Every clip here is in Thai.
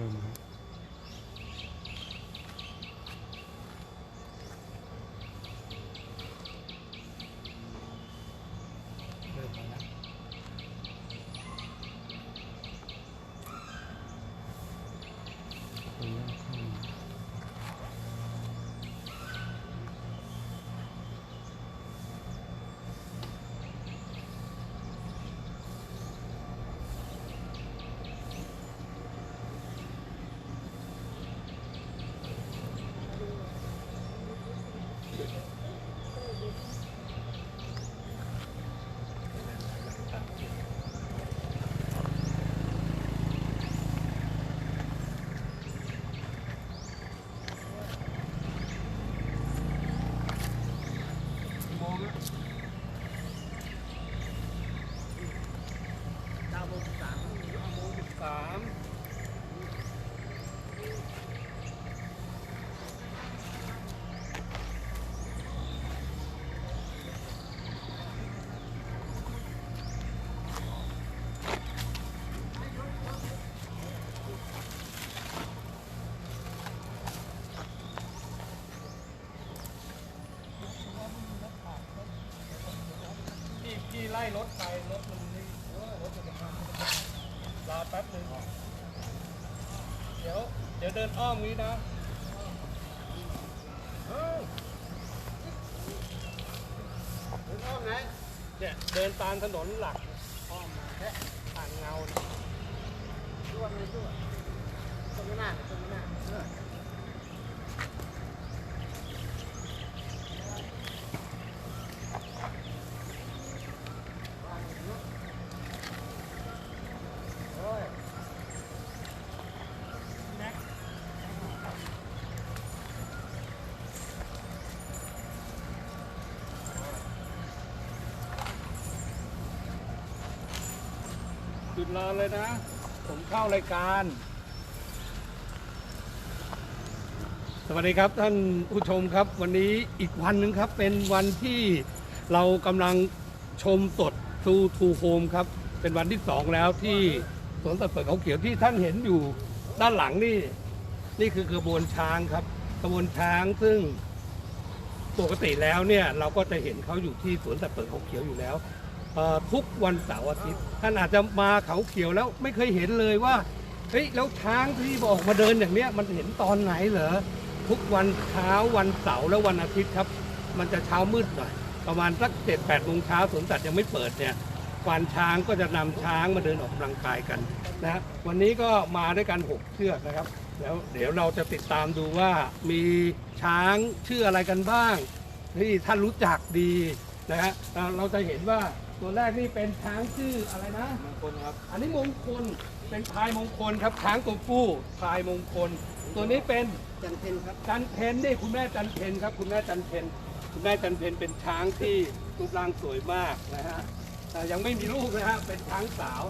พิ่มครับเริ่มมาแล้วคนเริ่มเข้ามา โมงอะเก้าโมงสิบสามเก้าโมงสิบสามพี่พี่ไล่รถไปรถมันนี่เออรถมันจะมารอ แป๊บหนึงเดี๋ยว เดี๋ยวเดินอ้อมนี้นะเอ้ยเดินอ้อมไหนเนี่ยเดินตามถนนหลักอ้อมมาแค่ผ่านเงาเนี่ยด้วนเลยด้วนตรงหน้าตรงหน้าเออโอ้ยแม็ก หยุด รอเลยนะ ผมเข้ารายการ สวัสดีครับท่านผู้ชมครับ วันนี้อีกวันหนึ่งครับ เป็นวันที่เรากำลังชมสดทูทูโฮมครับ เป็นวันที่สองแล้วที่สวนสัตว์เปิดเขาเขียวที่ท่านเห็นอยู่ด้านหลังนี่ นี่คือกระบวนช้างครับกระบวนช้างซึ่งปกติแล้วเนี่ยเราก็จะเห็นเขาอยู่ที่สวนสัตว์เปิดเขาเขียวอยู่แล้ว ทุกวันเสาร์อาทิตย์ท่านอาจจะมาเขาเขียวแล้วไม่เคยเห็นเลยว่าเฮ้ยแล้วช้างที่บอกมาเดินอย่างเนี้ยมันเห็นตอนไหนเหรอทุกวันเช้าวันเสาร์และวันอาทิตย์ครับ มันจะเช้ามืดหน่อยประมาณสักเจ็ดแปดโมงเช้าสวนสัตว์ยังไม่เปิดเนี่ยควานช้างก็จะนำช้างมาเดินออกกำลังกายกันนะวันนี้ก็มาด้วยกันหกเชือกนะครับ แล้วเดี๋ยวเราจะติดตามดูว่ามีช้างชื่ออะไรกันบ้างที่ท่านรู้จักดีนะฮะเราจะเห็นว่า ตัวแรกนี่เป็นช้างชื่ออะไรนะมงคลครับ อันนี้มงคลเป็นพายมงคลครับช้างตัวผู้พายมงคล ตัวนี้เป็นจันเพนครับจันเพนนี่คุณแม่จันเพนครับ คุณแม่จันเพนคุณแม่จันเพนเป็นช้างที่รูปร่างสวยมากนะฮะแต่ยังไม่มีลูกนะฮะเป็นช้างสาว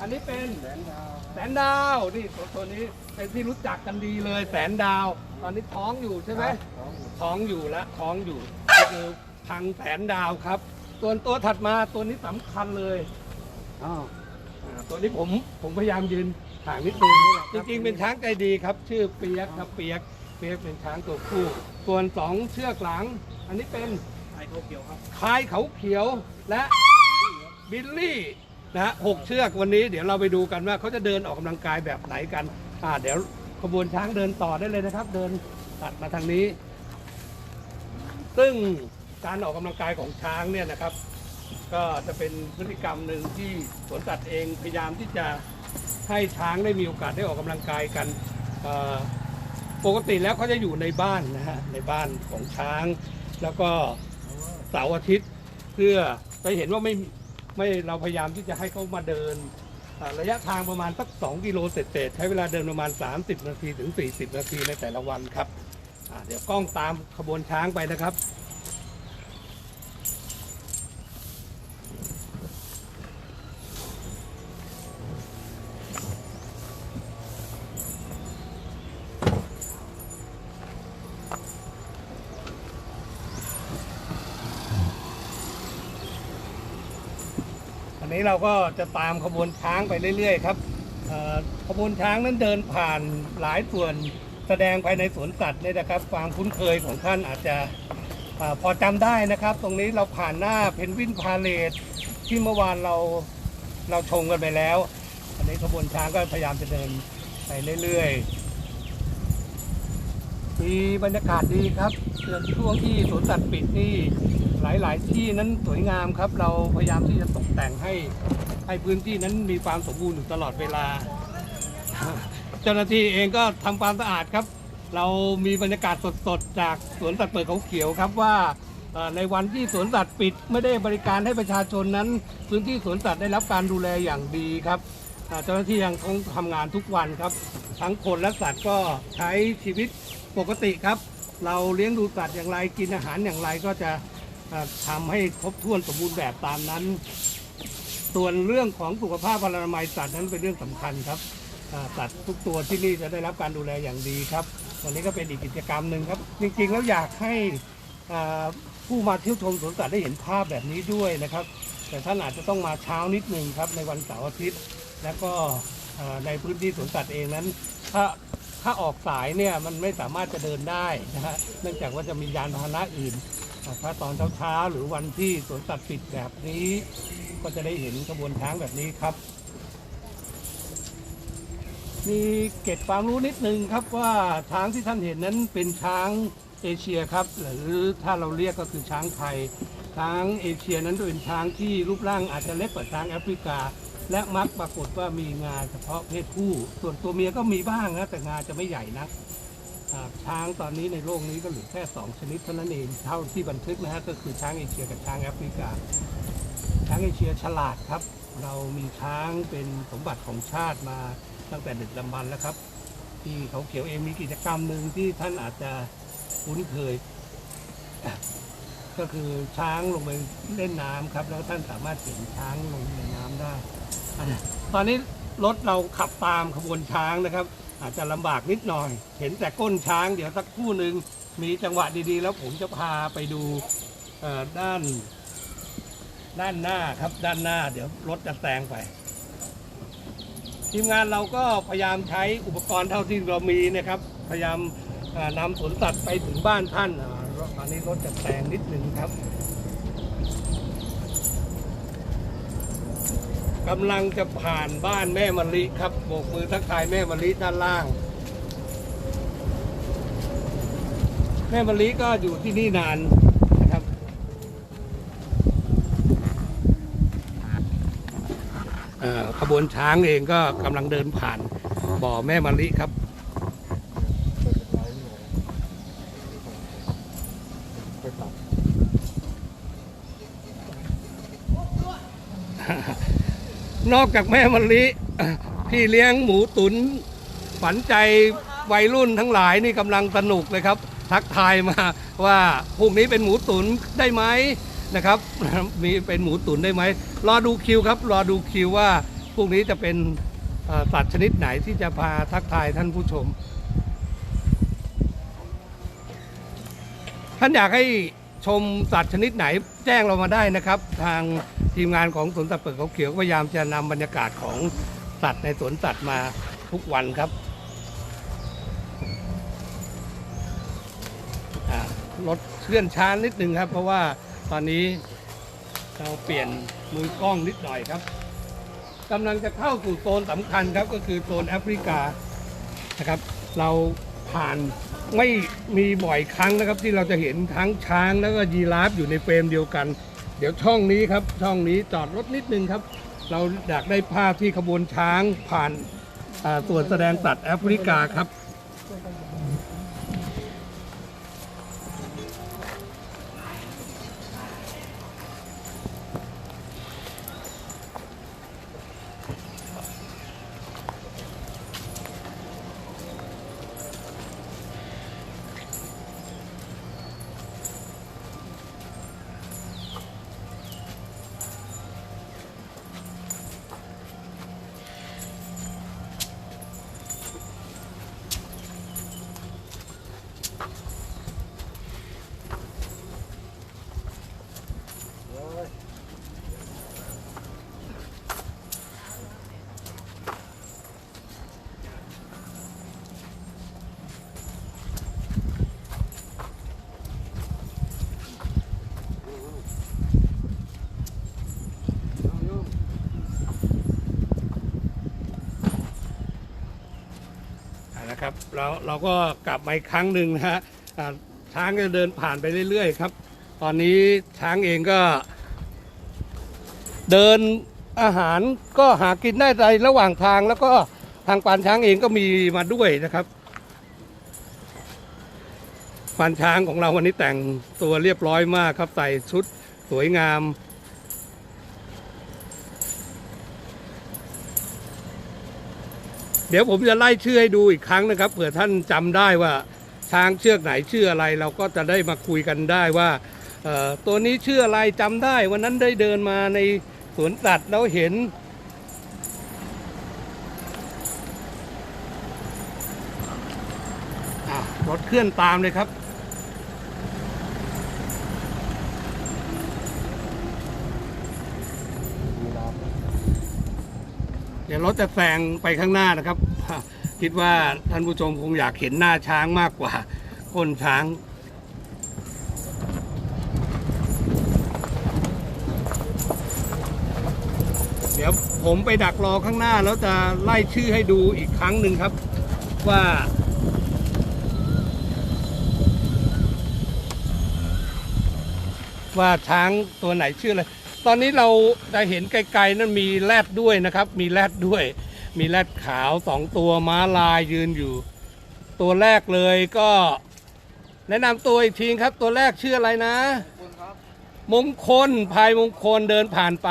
อันนี้เป็นแสนดาวแสนดาวนี่ตัวตัวนี้เป็นที่รู้จักกันดีเลยแสนดาว ตอนนี้ท้องอยู่ใช่ไหมของท้องอยู่แล้วท้องอยู่ก็คือพังแสนดาวครับ ส่วนตัวถัดมาตัวนี้สำคัญเลยอ๋ออ่าตัวนี้ผมผมพยายามยืนห่างนิดนึงจริงๆ เป็นช้างใจดีครับ ชื่อเปียกครับเปียกเปียกเป็นช้างตัวผู้ ส่วนสองเชือกหลัง อันนี้เป็น ไอโคเกียวครับ พายเขาเขียวและบิลลี่นะฮะหกเชือกวันนี้เดี๋ยวเราไปดูกันว่าเขาจะเดินออกกำลังกายแบบไหนกัน อ่า เดี๋ยวขบวนช้างเดินต่อได้เลยนะครับ เดินตัดมาทางนี้ ซึ่ง การออกกำลังกายของช้างเนี่ยนะครับ ก็จะเป็นพฤติกรรมหนึ่งที่สวนสัตว์เองพยายามที่จะให้ช้างได้มีโอกาสได้ออกกำลังกายกันปกติแล้วเขาจะอยู่ในบ้านนะฮะในบ้านของช้าง แล้วก็เสาร์อาทิตย์เพื่อจะเห็นว่าไม่ไม่เราพยายามที่จะให้เขามาเดินระยะทางประมาณสัก 2 กิโลเศษๆใช้เวลาเดินประมาณ 30 นาทีถึง 40 นาทีในแต่ละวันครับเดี๋ยวกล้องตามขบวนช้างไปนะครับ นี้เราก็จะตามขบวนช้างไปเรื่อย ๆ ครับขบวนช้างนั้นเดินผ่านหลายส่วนแสดงภายในสวนสัตว์เนี่ยนะครับ ความคุ้นเคยของท่านอาจจะอพอจำได้นะครับ ตรงนี้เราผ่านหน้าเพนวินพาเลทที่เมื่อวานเราเราชมกันไปแล้ว อันนี้ขบวนช้างก็พยายามจะเดินไปเรื่อยๆมีบรรยากาศดีครับช่วงที่สวนสัตว์ปิดนี่ หลาย ๆ ที่นั้นสวยงามครับ เราพยายามที่จะตกแต่งให้ให้พื้นที่นั้นมีความสมบูรณ์อยู่ตลอดเวลา เจ้าหน้าที่เองก็ทำความสะอาดครับ เรามีบรรยากาศสด ๆ จากสวนสัตว์เปิดเขาเขียวครับว่าในวันที่สวนสัตว์ปิดไม่ได้บริการให้ประชาชนนั้น พื้นที่สวนสัตว์ได้รับการดูแลอย่างดีครับเจ้าหน้าที่ยังคงทำงานทุกวันครับ ทั้งคนและสัตว์ก็ใช้ชีวิตปกติครับ เราเลี้ยงดูสัตว์อย่างไรกินอาหารอย่างไรก็จะ ทำให้ครบถ้วนสมบูรณ์แบบตามนั้น ส่วนเรื่องของสุขภาพพลานามัยสัตว์นั้นเป็นเรื่องสำคัญครับสัตว์ทุกตัวที่นี่จะได้รับการดูแลอย่างดีครับวันนี้ก็เป็นอีกกิจกรรมหนึ่งครับ จริงๆแล้วอยากให้ผู้มาเที่ยวชมสวนสัตว์ได้เห็นภาพแบบนี้ด้วยนะครับ แต่ท่านอาจจะต้องมาเช้านิดหนึ่งครับในวันเสาร์อาทิตย์ แล้วก็ในพื้นที่สวนสัตว์เองนั้น ถ้าถ้าออกสายเนี่ยมันไม่สามารถจะเดินได้นะฮะเนื่องจากว่าจะมียานพาหนะอื่น ถ้าตอนเช้าๆหรือวันที่สวนสัตว์ปิดแบบนี้ ก็จะได้เห็นขบวนช้างแบบนี้ครับ มีเกร็ดความรู้นิดนึงครับว่าช้างที่ท่านเห็นนั้นเป็นช้างเอเชียครับ หรือถ้าเราเรียกก็คือช้างไทย ช้างเอเชียนั้นเป็นช้างที่รูปร่างอาจจะเล็กกว่าช้างแอฟริกา และมักปรากฏว่ามีงาเฉพาะเพศผู้ ส่วนตัวเมียก็มีบ้างนะแต่งาจะไม่ใหญ่นัก ช้างตอนนี้ในโลกนี้ก็เหลือแค่ 2 ชนิดเท่านั้นเองเท่าที่บันทึกนะฮะก็คือช้างเอเชียกับช้างแอฟริกา ช้างเอเชียฉลาดครับ เรามีช้างเป็นสมบัติของชาติมาตั้งแต่ดึกดำบรรแล้วครับ ที่เขาเขียวเองมีกิจกรรมหนึ่งที่ท่านอาจจะคุ้นเคย ก็คือช้างลงไปเล่นน้ำครับ แล้วท่านสามารถเห็นช้างลงในน้ำได้ ตอนนี้รถเราขับตามขบวนช้างนะครับ อาจจะลำบากนิดหน่อย เห็นแต่ก้นช้าง เดี๋ยวสักครู่หนึ่งมีจังหวะดีๆ แล้วผมจะพาไปดูด้าน ด้านหน้าครับด้านหน้า เดี๋ยวรถจะแซงไป ทีมงานเราก็พยายามใช้อุปกรณ์เท่าที่เรามีนะครับ พยายามนำสวนสัตว์ไปถึงบ้านท่านอ่าตอนนี้รถจะแซงนิดหนึ่งครับ กำลังจะผ่านบ้านแม่มะลิครับโบกมือทักทายแม่มะลิด้านล่าง แม่มะลิก็อยู่ที่นี่นานนะครับ ขบวนช้างเองก็กำลังเดินผ่านบ่อแม่มะลิครับ นอกจากแม่มะลิพี่เลี้ยงหมูตุนฝันใจวัยรุ่นทั้งหลายนี่กำลังสนุกเลยครับ ทักทายมาว่าพรุ่งนี้เป็นหมูตุนได้ไหมนะครับ มีเป็นหมูตุนได้ไหมรอดูคิวครับรอดูคิวว่าพรุ่งนี้จะเป็นสัตว์ชนิดไหนที่จะพาทักทายท่านผู้ชม ท่านอยากให้ ชมสัตว์ชนิดไหนแจ้งเรามาได้นะครับ ทางทีมงานของสวนสัตว์เปิดเขาเขียวพยายามจะนำบรรยากาศของสัตว์ในสวนสัตว์มาทุกวันครับอ่ารถเคลื่อนช้านิดนึงครับ เพราะว่าตอนนี้เราเปลี่ยนมือกล้องนิดหน่อยครับกำลังจะเข้าสู่โซนสำคัญครับก็คือโซนแอฟริกานะครับ เราผ่าน ไม่มีบ่อยครั้งนะครับที่เราจะเห็นทั้งช้างแล้วก็ยีราฟอยู่ในเฟรมเดียวกัน เดี๋ยวช่องนี้ครับช่องนี้จอดรถนิดนึงครับ เราอยากได้ภาพที่ขบวนช้างผ่านส่วนแสดงสัตว์แอฟริกาครับ เราเราก็กลับมาอีกครั้งหนึ่งนะฮะช้างจะเดินผ่านไปเรื่อยๆครับ ตอนนี้ช้างเองก็ เดินอาหารก็หากินได้ในระหว่างทางแล้วก็ทางปานช้างเองก็มีมาด้วยนะครับปานช้างของเราวันนี้แต่งตัวเรียบร้อยมากครับใส่ชุดสวยงาม เดี๋ยวผมจะไล่ชื่อให้ดูอีกครั้งนะครับเผื่อท่านจำได้ว่าช้างเชือกไหนชื่ออะไร เราก็จะได้มาคุยกันได้ว่าตัวนี้ชื่ออะไรจำได้ วันนั้นได้เดินมาในสวนสัตว์แล้วเห็น รถเคลื่อนตามเลยครับ ยวรถจะแซงไปข้างหน้านะครับ คิดว่าท่านผู้ชมคงอยากเห็นหน้าช้างมากกว่าก้นช้างเดี๋ยวผมไปดักรอข้างหน้าแล้วจะไล่ชื่อให้ดูอีกครั้งหนึ่งครับ ว่า ว่าช้างตัวไหนชื่ออะไร ตอนนี้เราจะเห็นไกลๆนั้นมีแรดด้วยนะครับ มีแรดด้วย มีแรดขาวสองตัวม้าลายยืนอยู่ ตัวแรกเลยก็ แนะนำตัวอีกทีครับ ตัวแรกชื่ออะไรนะ มงคลภายมงคลเดินผ่านไป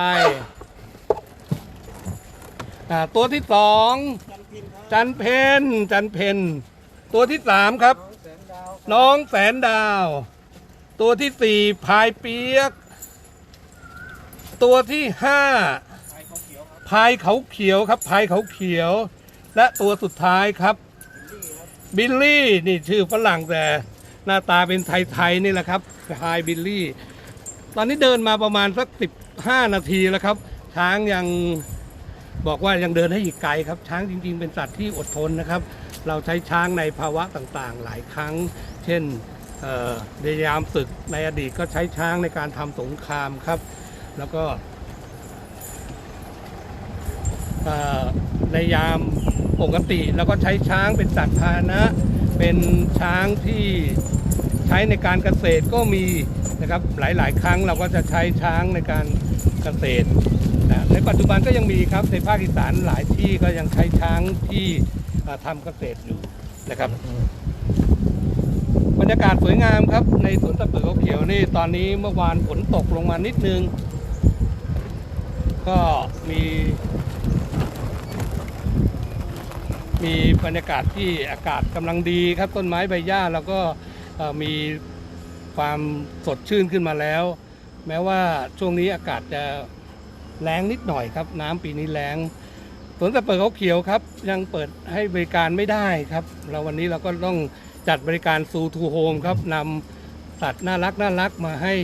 อ่าตัวที่สองจันเพนจันเพนตัวที่สามครับ น้องแสงดาวน้องแสนดาว ตัวที่สี่พายเปียก ตัวที่ห้าไทยเขาเขียวครับพายเขาเขียวครับพายเขาเขียว และตัวสุดท้ายครับ บิลลี่นี่ชื่อฝรั่งแต่หน้าตาเป็นไทยๆนี่แหละครับพายบิลลี่ ตอนนี้เดินมาประมาณสักสิบห้านาทีแล้วครับ ช้างยังบอกว่ายังเดินให้อีกไกลครับ ช้างจริง ๆ เป็นสัตว์ที่อดทนนะครับ เราใช้ช้างในภาวะต่างๆ หลายครั้ง เช่นเอ่อในยามศึกในอดีตก็ใช้ช้างในการทำสงครามครับ แล้วก็ในยามปกติเราก็ใช้ช้างเป็นสัตว์พาหนะ เป็นช้างที่ใช้ในการเกษตรก็มีนะครับหลาย ๆ ครั้งเราก็จะใช้ช้างในการเกษตรนะในปัจจุบันก็ยังมีครับในภาคอีสานหลายที่ก็ยังใช้ช้างที่ทำเกษตรอยู่นะครับ บรรยากาศสวยงามครับในสวนตะเปิดเขาเขียวนี่ตอนนี้เมื่อวานฝนตกลงมานิดนึง ก็มี มีบรรยากาศที่อากาศกำลังดีครับ ต้นไม้ใบหญ้าแล้วก็มีความสดชื่นขึ้นมาแล้ว แม้ว่าช่วงนี้อากาศจะแรงนิดหน่อยครับ น้ำปีนี้แรงสวนสัตว์เปิดเขาเขียวครับ ยังเปิดให้บริการไม่ได้ครับ เราวันนี้เราก็ต้องจัดบริการซูทูโฮมครับนำสัตว์น่ารักน่ารักมาให้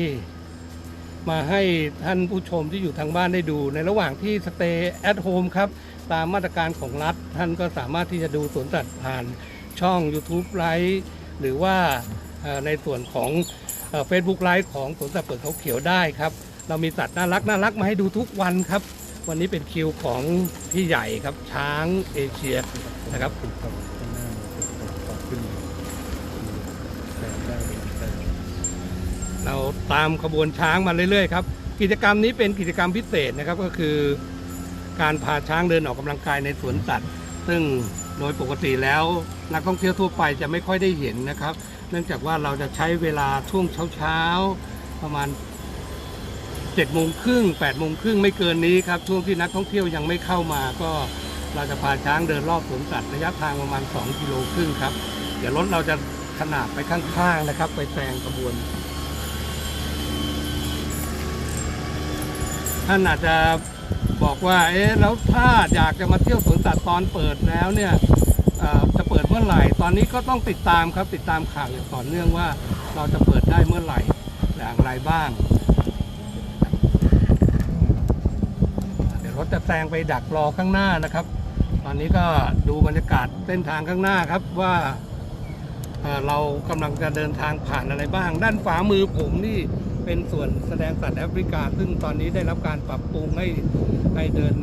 มาให้ท่านผู้ชมที่อยู่ทางบ้านได้ดู ในระหว่างที่สเตย์แอ h โฮมครับ ตามมาตรการของรัฐ ท่านก็สามารถที่จะดูสวนสัตว์ผ่านช่อง YouTube ไลฟ์หรือว่าในส่วนของเฟซบุ๊กไลฟ์ของสวนสัตว์เปิดเขาเขียวได้ครับ เรามีสัตว์น่ารักน่ารักมาให้ดูทุกวันครับ วันนี้เป็นคิวของพี่ใหญ่ครับช้างเอเชียนะครับ เราตามขบวนช้างมาเรื่อยๆครับกิจกรรมนี้เป็นกิจกรรมพิเศษนะครับก็คือ การพาช้างเดินออกกำลังกายในสวนสัตว์ ซึ่งโดยปกติแล้วนักท่องเที่ยวทั่วไปจะไม่ค่อยได้เห็นนะครับ เนื่องจากว่าเราจะใช้เวลาช่วงเช้าๆประมาณ7จ็ดโมงครึ่งแปดโมงครึ่งไม่เกินนี้ครับช่วงที่นักท่องเที่ยวยังไม่เข้ามา ก็เราจะพาช้างเดินรอบสวนสัตว์ระยะทางประมาณ 2 กิโลครึ่งครับ เดี๋ยวรถเราจะขนาบไปข้างๆนะครับ ไปแซงขบวน ท่านอาจจะบอกว่า เอ๊ะ แล้วถ้าอยากจะมาเที่ยวสวนสัตว์ตอนเปิดแล้วเนี่ยจะเปิดเมื่อไหร่ ตอนนี้ก็ต้องติดตามครับ ติดตามข่าวอย่างต่อเนื่องว่า เราจะเปิดได้เมื่อไหร่ อย่างไรบ้าง เดี๋ยวรถจะแซงไปดักรอข้างหน้านะครับ ตอนนี้ก็ดูบรรยากาศเส้นทางข้างหน้าครับว่าเอ่อเรากำลังจะเดินทางผ่านอะไรบ้าง ด้านขวามือผมนี่ เป็นส่วนแสดงสัตว์แอฟริกา ซึ่งตอนนี้ได้รับการปรับปรุงให้ให้เดิน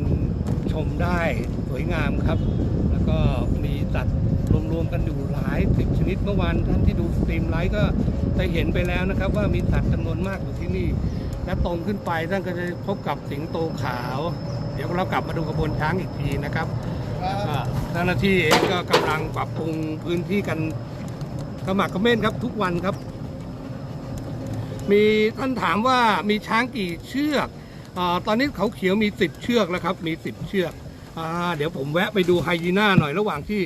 ชมได้สวยงามครับ แล้วก็มีสัตว์รวมๆกันอยู่หลายสิบชนิดเมื่อวานท่านที่ดูสตรีมไลฟ์ก็ได้เห็นไปแล้วนะครับ ว่ามีสัตว์จำนวนมากอยู่ที่นี่ และตรงขึ้นไปท่านก็จะพบกับสิงโตขาว เดี๋ยวเรากลับมาดูขบวนช้างอีกทีนะครับเจ้าหน้าที่เองก็กำลังปรับปรุงพื้นที่กันขมักเขม้นครับทุกวันครับ มีท่านถามว่ามีช้างกี่เชือกอตอนนี้เขาเขียวมีสิบเชือกแล้วครับ มีสิบเชือกอเดี๋ยวผมแวะไปดูไฮยีน่าหน่อยระหว่างที่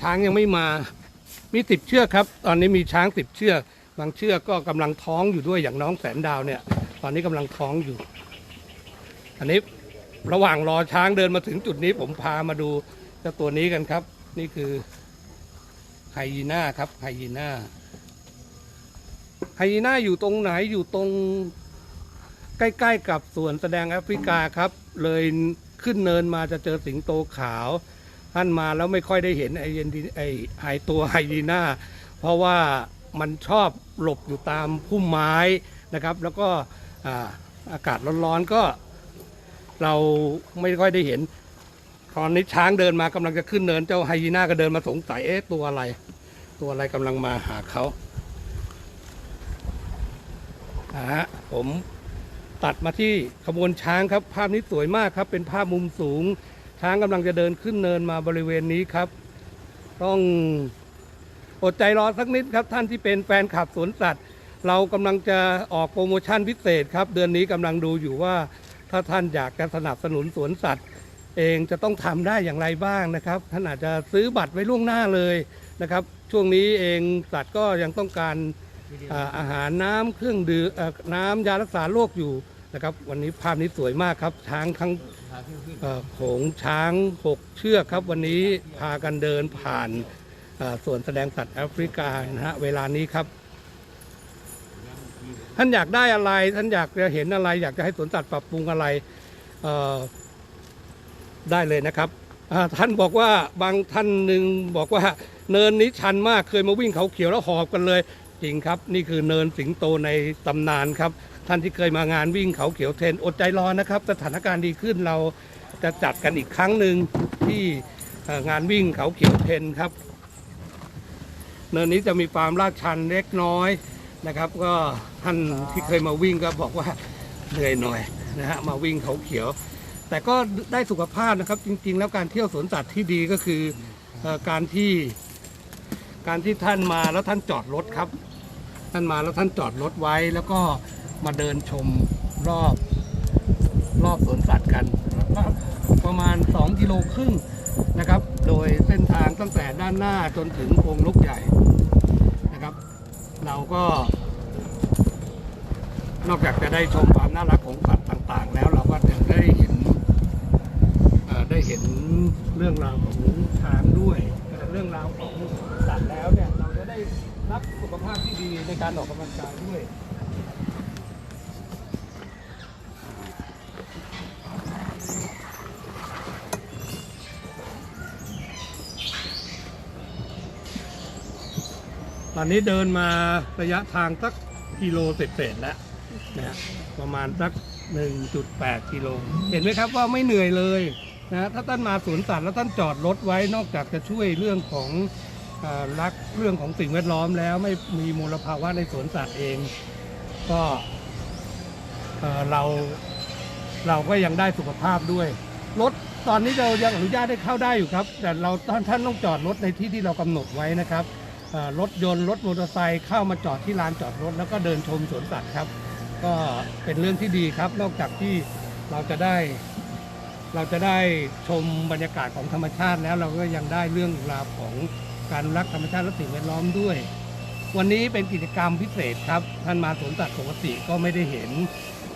ช้างยังไม่มา มีสิบเชือกครับ ตอนนี้มีช้างสิบเชือก บางเชือกก็กำลังท้องอยู่ด้วยอย่างน้องแสนดาวเนี่ย ตอนนี้กำลังท้องอยู่ อันนี้ระหว่างรอช้างเดินมาถึงจุดนี้ผมพามาดูเจ้าตัวนี้กันครับ นี่คือไฮยีน่าครับไฮยีน่า ไฮยีน่าอยู่ตรงไหนอยู่ตรงใกล้ๆกับสวนแสดงแอฟริกาครับ เลยขึ้นเนินมาจะเจอสิงโตขาว ท่านมาแล้วไม่ค่อยได้เห็นไอเยนดีไอไอตัวไฮยีน่าเพราะว่ามันชอบหลบอยู่ตามพุ่มไม้นะครับ แล้วก็อาอากาศร้อนๆก็เราไม่ค่อยได้เห็น ตอนนี้ช้างเดินมากำลังจะขึ้นเนินเจ้าไฮยีน่าก็เดินมาสงสัยเอ๊ะตัวอะไร ตัวอะไรกำลังมาหาเขา นะฮะผมตัดมาที่ขบวนช้างครับ ภาพนี้สวยมากครับ เป็นภาพมุมสูง ช้างกำลังจะเดินขึ้นเนินมาบริเวณนี้ครับ ต้องอดใจรอสักนิดครับ ท่านที่เป็นแฟนคลับสวนสัตว์ เรากำลังจะออกโปรโมชั่นพิเศษครับ เดือนนี้กำลังดูอยู่ว่า ถ้าท่านอยากจะสนับสนุนสวนสัตว์ เองจะต้องทำได้อย่างไรบ้างนะครับท่านอาจจะซื้อบัตรไว้ล่วงหน้าเลยนะครับ ช่วงนี้เองสัตว์ก็ยังต้องการ อาหารน้ำเครื่องดื่มเอ่อน้ำยารักษาโรคอยู่นะครับ วันนี้ภาพนี้สวยมากครับ ช้างทั้งเอ่อโขงช้างหกเชือกครับ วันนี้พากันเดินผ่านส่วนแสดงสัตว์แอฟริกานะฮะเวลานี้ครับ ท่านอยากได้อะไร ท่านอยากจะเห็นอะไร อยากจะให้สวนสัตว์ปรับปรุงอะไรได้เลยนะครับท่านบอกว่าบางท่านหนึ่งบอกว่าเนินนี้ชันมากเคยมาวิ่งเขาเขียวแล้วหอบกันเลย จริงครับ นี่คือเนินสิงโตในตำนานครับ ท่านที่เคยมางานวิ่งเขาเขียวเทรนอดใจรอนะครับ สถานการณ์ดีขึ้นเราจะจัดกันอีกครั้งหนึ่งที่งานวิ่งเขาเขียวเทรนครับ เนินนี้จะมีความลาดชันเล็กน้อยนะครับ ก็ท่านที่เคยมาวิ่งก็บอกว่าเหนื่อยหน่อยนะฮะมาวิ่งเขาเขียว แต่ก็ได้สุขภาพนะครับ จริง ๆ แล้วการเที่ยวสวนสัตว์ที่ดีก็คืออการที่การที่ท่านมาแล้วท่านจอดรถครับ ท่านมาแล้วท่านจอดรถไว้ แล้วก็มาเดินชมรอบรอบสวนสัตว์กัน ประมาณ 2 กิโลครึ่งนะครับ โดยเส้นทางตั้งแต่ด้านหน้าจนถึงโพรงนกใหญ่นะครับ เราก็ นอกจากจะได้ชมความน่ารักของสัตว์ต่างๆ แล้วเราก็ยังได้เห็นได้เห็นเรื่องราวของช้างด้วย เรื่องราวของสัตว์แล้วเนี่ยเราจะได้รับสุขภาพที่ดีในการออกกำลังกายด้วยตอนนี้เดินมาระยะทางสักกิโลเศษๆแล้วนะฮะประมาณสัก 1.8 กิโล เห็นไหมครับว่าไม่เหนื่อยเลย นะถ้าท่านมาสวนสัตว์แล้วท่านจอดรถไว้นอกจากจะช่วยเรื่องของอรักเรื่องของสิ่งแวดล้อมแล้วไม่มีมลภาวะในสวนสัตว์เอง ก็เราเราก็ยังได้สุขภาพด้วยรถตอนนี้เรายังอนุญาตให้เข้าได้อยู่ครับ แต่เราท่านท่านต้องจอดรถในที่ที่เรากำหนดไว้นะครับรถยนต์รถมอเตอร์ไซค์เข้ามาจอดที่ลานจอดรถ แล้วก็เดินชมสวนสัตว์ครับ ก็เป็นเรื่องที่ดีครับ นอกจากที่เราจะได้ เราจะได้ชมบรรยากาศของธรรมชาติแล้วเราก็ยังได้เรื่องราวของการรักธรรมชาติและสิ่งแวดล้อมด้วย วันนี้เป็นกิจกรรมพิเศษครับ ท่านมาสวนสัตว์ปกติก็ไม่ได้เห็น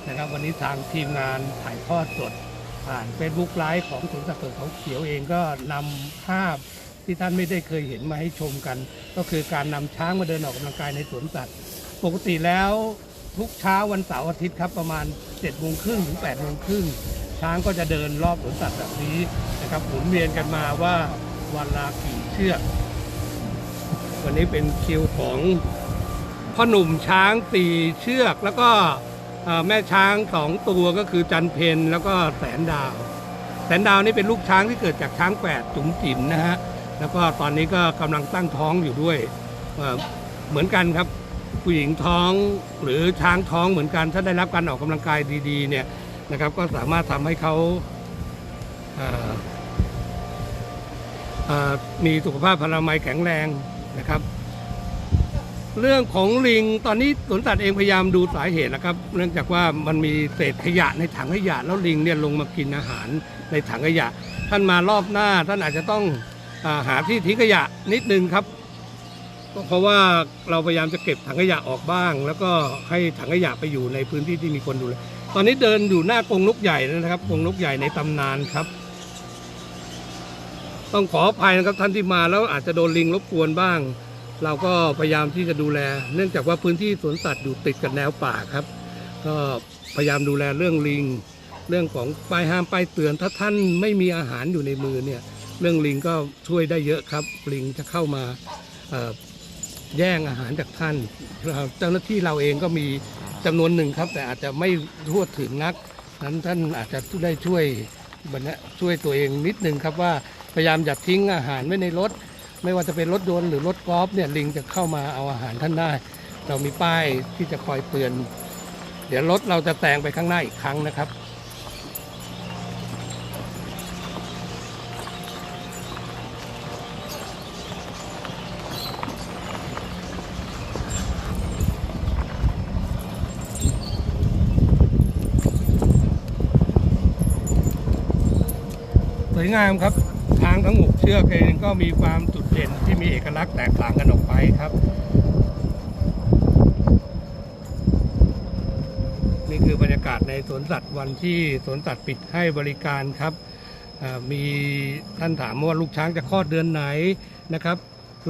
นะครับ วันนี้ทางทีมงานถ่ายทอดสด ผ่าน Facebook ไลฟ์ของสวนสัตว์เปิดเขาเขียวเองก็นำภาพที่ท่านไม่ได้เคยเห็นมาให้ชมกัน ก็คือการนำช้างมาเดินออกกำลังกายในสวนสัตว์ ปกติแล้วทุกเช้าวันเสาร์อาทิตย์ครับประมาณ7จ็ดโมงครึ่งถึง8ปดโมงครึ่ง ช้างก็จะเดินรอบสวนสัตว์แบบนี้นะครับหมุนเวียนกันมาว่าวันละกี่เชือก วันนี้เป็นคิวของพ่อหนุ่มช้างตีเชือก แล้วก็แม่ช้างสองตัวก็คือจันเพนแล้วก็แสนดาว แสนดาวนี่เป็นลูกช้างที่เกิดจากช้างแฝดจุ๋มจิ๋มนะฮะแล้วก็ตอนนี้ก็กำลังตั้งท้องอยู่ด้วยเอ่อเหมือนกันครับผู้หญิงท้องหรือช้างท้องเหมือนกัน ถ้าได้รับการออกกำลังกายดีๆเนี่ย นะครับ ก็สามารถทำให้เขาเอ่อเอ่อมีสุขภาพพลามัยแข็งแรงนะครับ เรื่องของลิงตอนนี้สวนสัตว์เองพยายามดูสาเหตุนะครับ เนื่องจากว่ามันมีเศษขยะในถังขยะแล้วลิงเนี่ยลงมากินอาหารในถังขยะ ท่านมารอบหน้าท่านอาจจะต้องอาหาที่ทิ้งขยะนิดนึงครับเพราะว่าเราพยายามจะเก็บถังขยะออกบ้าง แล้วก็ให้ถังขยะไปอยู่ในพื้นที่ที่มีคนดูแล ตอนนี้เดินอยู่หน้ากรงนกใหญ่นะครับกรงนกใหญ่ในตำนานครับ ต้องขออภัยนะครับท่านที่มาแล้วอาจจะโดนลิงรบกวนบ้าง เราก็พยายามที่จะดูแล เนื่องจากว่าพื้นที่สวนสัตว์อยู่ติดกับแนวป่าครับ ก็พยายามดูแลเรื่องลิง เรื่องของป้ายห้ามป้ายเตือน ถ้าท่านไม่มีอาหารอยู่ในมือเนี่ย เรื่องลิงก็ช่วยได้เยอะครับ ลิงจะเข้ามาแย่งอาหารจากท่าน เจ้าหน้าที่เราเองก็มี จำนวนหนึ่งครับ แต่อาจจะไม่ทั่วถึงนัก นั้นท่านอาจจะได้ช่วยบรรณะช่วยตัวเองนิดนึงครับว่าพยายามอย่าทิ้งอาหารไว้ในรถ ไม่ว่าจะเป็นรถยนต์หรือรถกอล์ฟเนี่ยลิงจะเข้ามาเอาอาหารท่านได้ เรามีป้ายที่จะคอยเตือน เดี๋ยวรถเราจะแซงไปข้างหน้าอีกครั้งนะครับ งามครับ ทางทั้งหกเชือกเองก็มีความจุดเด่นที่มีเอกลักษณ์แตกต่างกันออกไปครับ นี่คือบรรยากาศในสวนสัตว์วันที่สวนสัตว์ปิดให้บริการครับมีท่านถามว่าลูกช้างจะคลอดเดือนไหนนะครับ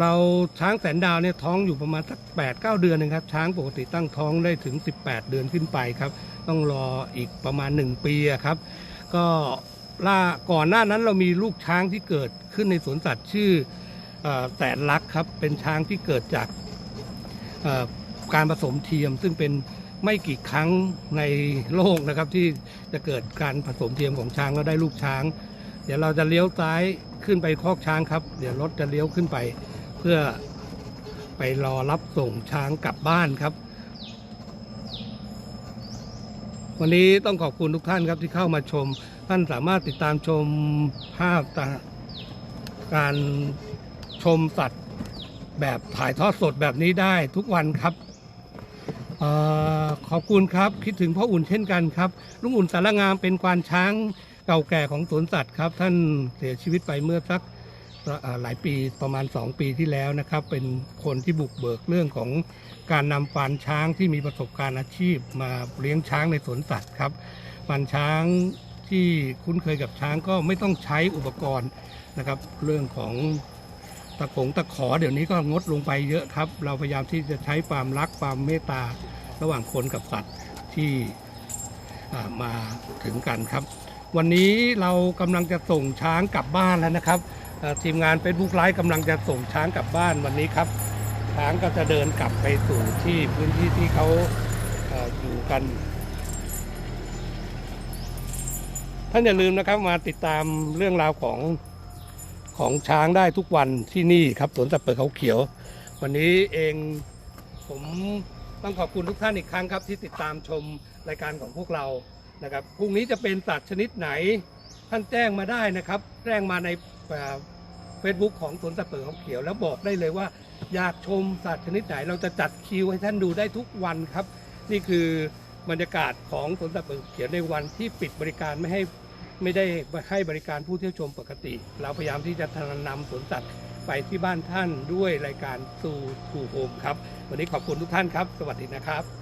เราช้างแสนดาวเนี่ยท้องอยู่ประมาณสัก8 9เเดือนนึงครับ ช้างปกติตั้งท้องได้ถึง 18 เดือนขึ้นไปครับ ต้องรออีกประมาณ 1 ปีครับ ก็ ล่าก่อนหน้านั้นเรามีลูกช้างที่เกิดขึ้นในสวนสัตว์ชื่ออแสนลักครับ เป็นช้างที่เกิดจากการผสมเทียม ซึ่งเป็นไม่กี่ครั้งในโลกนะครับ ที่จะเกิดการผสมเทียมของช้างแล้วได้ลูกช้าง เดี๋ยวเราจะเลี้ยวซ้ายขึ้นไปคอกช้างครับ เดี๋ยวรถจะเลี้ยวขึ้นไป เพื่อไปรอรับส่งช้างกลับบ้านครับ วันนี้ต้องขอบคุณทุกท่านครับที่เข้ามาชม ท่านสามารถติดตามชมภาพาการชมสัตว์แบบถ่ายทอดสดแบบนี้ได้ทุกวันครับออขอบคุณครับ คิดถึงพ่ออุ่นเช่นกันครับ ลุงอุ่นสารงามเป็นควานช้างเก่าแก่ของสวนสัตว์ครับ ท่านเสียชีวิตไปเมื่อสักหลายปีประมาณ 2 ปีที่แล้วนะครับ เป็นคนที่บุกเบิกเรื่องของการนำควานช้างที่มีประสบการณ์อาชีพ มาเลี้ยงช้างในสวนสัตว์ครับควานช้าง ที่คุ้นเคยกับช้างก็ไม่ต้องใช้อุปกรณ์นะครับ เรื่องของตะขงตะขอเดี๋ยวนี้ก็งดลงไปเยอะครับ เราพยายามที่จะใช้ความรักความเมตตาระหว่างคนกับสัตว์ที่มาถึงกันครับ วันนี้เรากำลังจะส่งช้างกลับบ้านแล้วนะครับทีมงานเป็นบุกไลฟ์กำลังจะส่งช้างกลับบ้านวันนี้ครับ ช้างก็จะเดินกลับไปสู่ที่พื้นที่ที่เขาอยู่กัน ท่านอย่าลืมนะครับมาติดตามเรื่องราวของของช้างได้ทุกวันที่นี่ครับสวนสัตว์เปิดเขาเขียว วันนี้เองผมต้องขอบคุณทุกท่านอีกครั้งครับที่ติดตามชมรายการของพวกเรานะครับพรุ่งนี้จะเป็นสัตว์ชนิดไหน ท่านแจ้งมาได้นะครับแจ้งมาในเฟซบุ๊กของสวนสัตว์เปิดเขาเขียว แล้วบอกได้เลยว่า อยากชมสัตว์ชนิดไหน เราจะจัดคิวให้ท่านดูได้ทุกวันครับ นี่คือบรรยากาศของสวนสัตว์เปิดเขาเขียวในวันที่ปิดบริการไม่ให้ ไม่ได้ให้บริการผู้เที่ยวชมปกติ เราพยายามที่จะนำสวนสัตว์ไปที่บ้านท่านด้วยรายการสู่ทูโฮมครับ วันนี้ขอบคุณทุกท่านครับ สวัสดีนะครับ